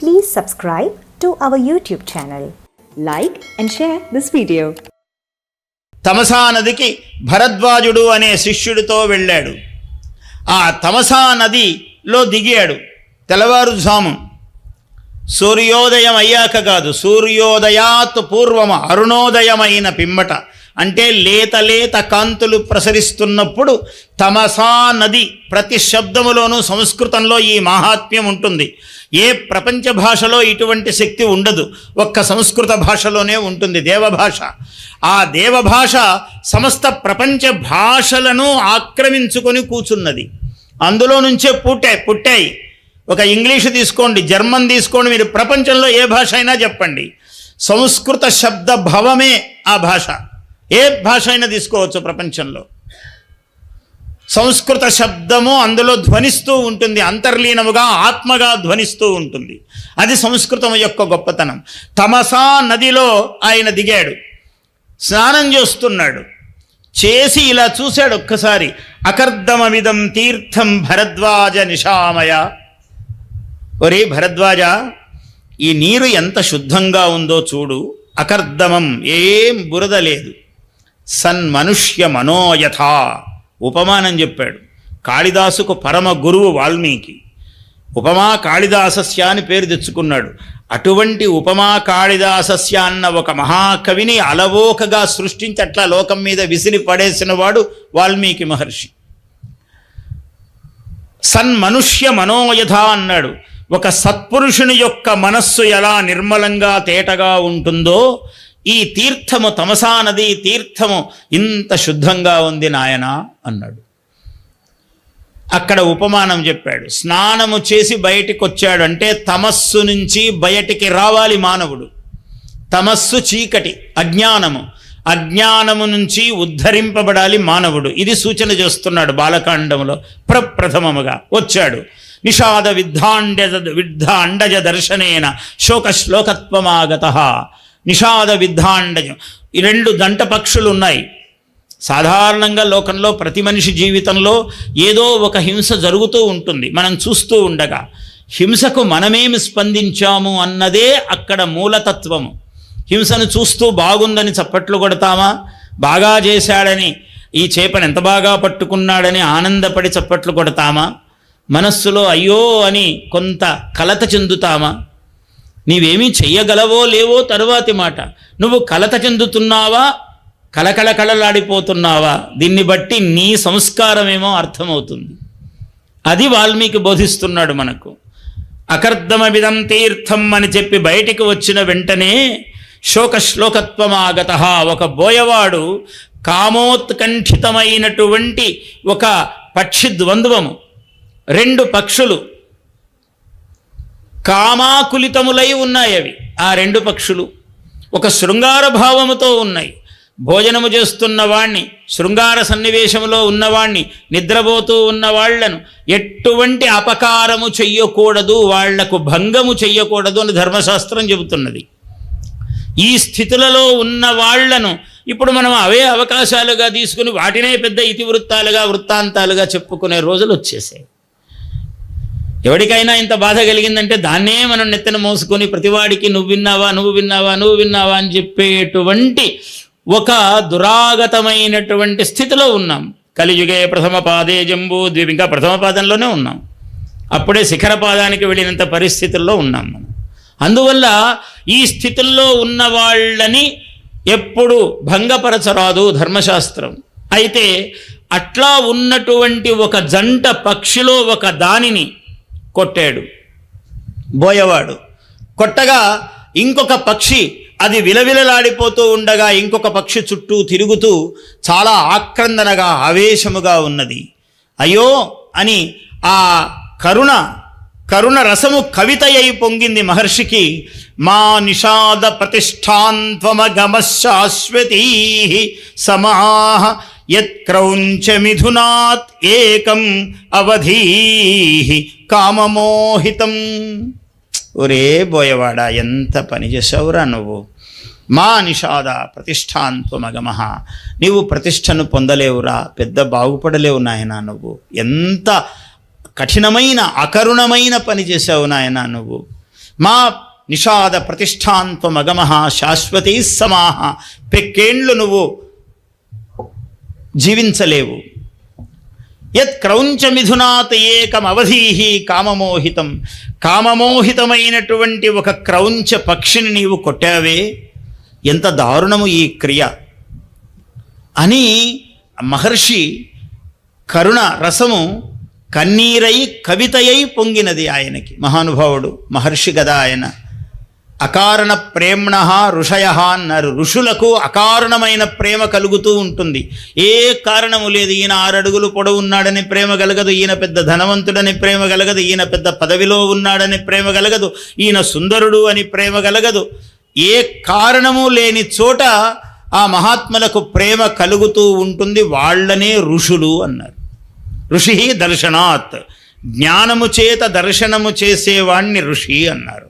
Please subscribe to our YouTube channel. Like and share this video. Tamasa నదికి భరద్వాజుడు అనే శిష్యుడితో వెళ్ళాడు ఆ తమసా నదిలో దిగాడు తెల్లవారుజాము సూర్యోదయం అయ్యాక కాదు సూర్యోదయాత్ పూర్వం అరుణోదయమైన పిమ్మట అంటే లేత లేత కాంతులు ప్రసరిస్తున్నప్పుడు తమసా నది ప్రతి శబ్దములోనూ సంస్కృతంలో ఈ మహాత్మ్యం ఉంటుంది. ఏ ప్రపంచ భాషలో ఇటువంటి శక్తి ఉండదు. ఒక్క సంస్కృత భాషలోనే ఉంటుంది దేవభాష. ఆ దేవభాష సమస్త ప్రపంచ భాషలను ఆక్రమించుకొని కూర్చున్నది అందులో నుంచే పుట్టాయి పుట్టాయి. ఒక ఇంగ్లీష్ తీసుకోండి జర్మన్ తీసుకోండి మీరు ప్రపంచంలో ఏ భాష అయినా చెప్పండి. సంస్కృత శబ్ద భవమే ఆ భాష. ఏ భాష అయినా తీసుకోవచ్చు ప్రపంచంలో. సంస్కృత శబ్దము అందులో ధ్వనిస్తూ ఉంటుంది అంతర్లీనముగా ఆత్మగా ధ్వనిస్తూ ఉంటుంది. అది సంస్కృతం యొక్క గొప్పతనం. తమసా నదిలో ఆయన దిగాడు స్నానం చేస్తున్నాడు చేసి ఇలా చూశాడు ఒక్కసారి అకర్దమమిదం తీర్థం భరద్వాజ నిషామయ. ఒరే భరద్వాజ ఈ నీరు ఎంత శుద్ధంగా ఉందో చూడు అకర్దమం ఏం బురద లేదు. సన్మనుష్య మనోయథ ఉపమానం చెప్పాడు. కాళిదాసుకు పరమ గురువు వాల్మీకి. ఉపమా కాళిదాసస్య అని పేరు తెచ్చుకున్నాడు. అటువంటి ఉపమా కాళిదాసస్య అన్న ఒక మహాకవిని అలవోకగా సృష్టించి అట్లా లోకం మీద విసిరి పడేసిన వాడు వాల్మీకి మహర్షి. సన్మనుష్య మనోయథ అన్నాడు. ఒక సత్పురుషుని యొక్క మనస్సు ఎలా నిర్మలంగా తేటగా ఉంటుందో ఈ తీర్థము తమసా నది తీర్థము ఇంత శుద్ధంగా ఉంది నాయన అన్నాడు. అక్కడ ఉపమానం చెప్పాడు. స్నానము చేసి బయటికి వచ్చాడు అంటే తమస్సు నుంచి బయటికి రావాలి మానవుడు. తమస్సు చీకటి అజ్ఞానము. అజ్ఞానము నుంచి ఉద్ధరింపబడాలి మానవుడు. ఇది సూచన చేస్తున్నాడు బాలకాండములో ప్రప్రథమముగా. వచ్చాడు. నిషాద విద్ధాండజ విద్ధాండజ దర్శనేన శోక శ్లోకత్వమాగత నిషాద విద్ధాండజం. ఈ రెండు దంట పక్షులు ఉన్నాయి సాధారణంగా లోకంలో ప్రతి మనిషి జీవితంలో ఏదో ఒక హింస జరుగుతూ ఉంటుంది. మనం చూస్తూ ఉండగా హింసకు మనమేమి స్పందించాము అన్నదే అక్కడ మూలతత్వము. హింసను చూస్తూ బాగుందని చప్పట్లు కొడతామా? బాగా చేశాడని ఈ చేపను ఎంత బాగా పట్టుకున్నాడని ఆనందపడి చప్పట్లు కొడతామా? మనస్సులో అయ్యో అని కొంత కలత చెందుతామా? నీవేమీ చెయ్యగలవో లేవో తరువాతి మాట. నువ్వు కలత చెందుతున్నావా? కలకల కళలాడిపోతున్నావా దీన్ని బట్టి నీ సంస్కారమేమో అర్థమవుతుంది. అది వాల్మీకి బోధిస్తున్నాడు మనకు. అకర్దమవిదం తీర్థం అని చెప్పి బయటికి వచ్చిన వెంటనే శోక శ్లోకత్వమాగత ఒక బోయవాడు కామోత్కంఠితమైనటువంటి ఒక పక్షి ద్వంద్వము. రెండు పక్షులు కామాకులితములై ఉన్నాయి అవి. ఆ రెండు పక్షులు ఒక శృంగార భావముతో ఉన్నాయి. భోజనము చేస్తున్న వాణ్ణి శృంగార సన్నివేశంలో ఉన్నవాణ్ణి నిద్రపోతూ ఉన్న వాళ్ళను ఎటువంటి అపకారము చెయ్యకూడదు వాళ్ళకు భంగము చెయ్యకూడదు అని ధర్మశాస్త్రం చెబుతున్నది. ఈ స్థితులలో ఉన్న వాళ్ళను ఇప్పుడు మనం అవే అవకాశాలుగా తీసుకుని వాటినే పెద్ద ఇతివృత్తాలుగా వృత్తాంతాలుగా చెప్పుకునే రోజులు వచ్చేసాయి. ఎవరికైనా ఇంత బాధ కలిగిందంటే దాన్నే మనం నెత్తన మోసుకొని ప్రతివాడికి నువ్వు విన్నావా నువ్వు విన్నావా నువ్వు విన్నావా అని చెప్పేటువంటి ఒక దురాగతమైనటువంటి స్థితిలో ఉన్నాం. కలియుగే ప్రథమ పాదే జంబూ ద్వీప్ ఇంకా ప్రథమ పాదంలోనే ఉన్నాం. అప్పుడే శిఖర పాదానికి వెళ్ళినంత పరిస్థితుల్లో ఉన్నాం మనం. అందువల్ల ఈ స్థితుల్లో ఉన్న వాళ్ళని ఎప్పుడు భంగపరచరాదు ధర్మశాస్త్రం. అయితే అట్లా ఉన్నటువంటి ఒక జంట పక్షిలో ఒక దానిని కొట్టాడు. బోయవాడు. కొట్టగా ఇంకొక పక్షి అది విలవిలలాడిపోతూ ఉండగా ఇంకొక పక్షి చుట్టూ తిరుగుతూ చాలా ఆక్రందనగా ఆవేశముగా ఉన్నది. అయ్యో అని ఆ కరుణ కరుణ రసము కవిత అయి పొంగింది మహర్షికి మా నిషాద ప్రతిష్టాంత్వమగమ శాశ్వతీ సమాహ యత్క్రౌంచ మిథునాత్ ఏకం అవధీ కామమోహితం. ఒరే బోయవాడా ఎంత పని చేసావురా నువ్వు. మా నిషాద ప్రతిష్టాంత్వమగమహ నీవు ప్రతిష్టను పొందలేవురా పెద్ద బాగుపడలేవు నాయన నువ్వు. ఎంత కఠినమైన అకరుణమైన పని చేసావు నాయన నువ్వు. మా నిషాద ప్రతిష్టాంత్వమగమః శాశ్వతీ సమాహ. పెక్కేండ్లు నువ్వు జీవించలేవు. యత్ క్రౌంచమిథునాత్ ఏకం అవధీహి కామమోహితం. కామమోహితమైనటువంటి ఒక క్రౌంచ పక్షిని నీవు కొట్టావే. ఎంత దారుణము ఈ క్రియ. అని మహర్షి కరుణ రసము కన్నీరై కవితయై పొంగినది ఆయనకి. మహానుభావుడు మహర్షి కదా ఆయన. అకారణ ప్రేమ్ణ ఋషయ అన్నారు ఋషులకు అకారణమైన ప్రేమ కలుగుతూ ఉంటుంది. ఏ కారణము లేదు ఈయన ఆరడుగులు పొడవు ఉన్నాడని ప్రేమ కలగదు ఈయన పెద్ద ధనవంతుడని ప్రేమ కలగదు ఈయన పెద్ద పదవిలో ఉన్నాడని ప్రేమ కలగదు ఈయన సుందరుడు అని ప్రేమ కలగదు ఏ కారణము లేని చోట ఆ మహాత్ములకు ప్రేమ కలుగుతూ ఉంటుంది వాళ్ళనే ఋషులు అన్నారు. ఋషి దర్శనాత్ జ్ఞానము చేత దర్శనము చేసేవాణ్ణి ఋషి అన్నారు.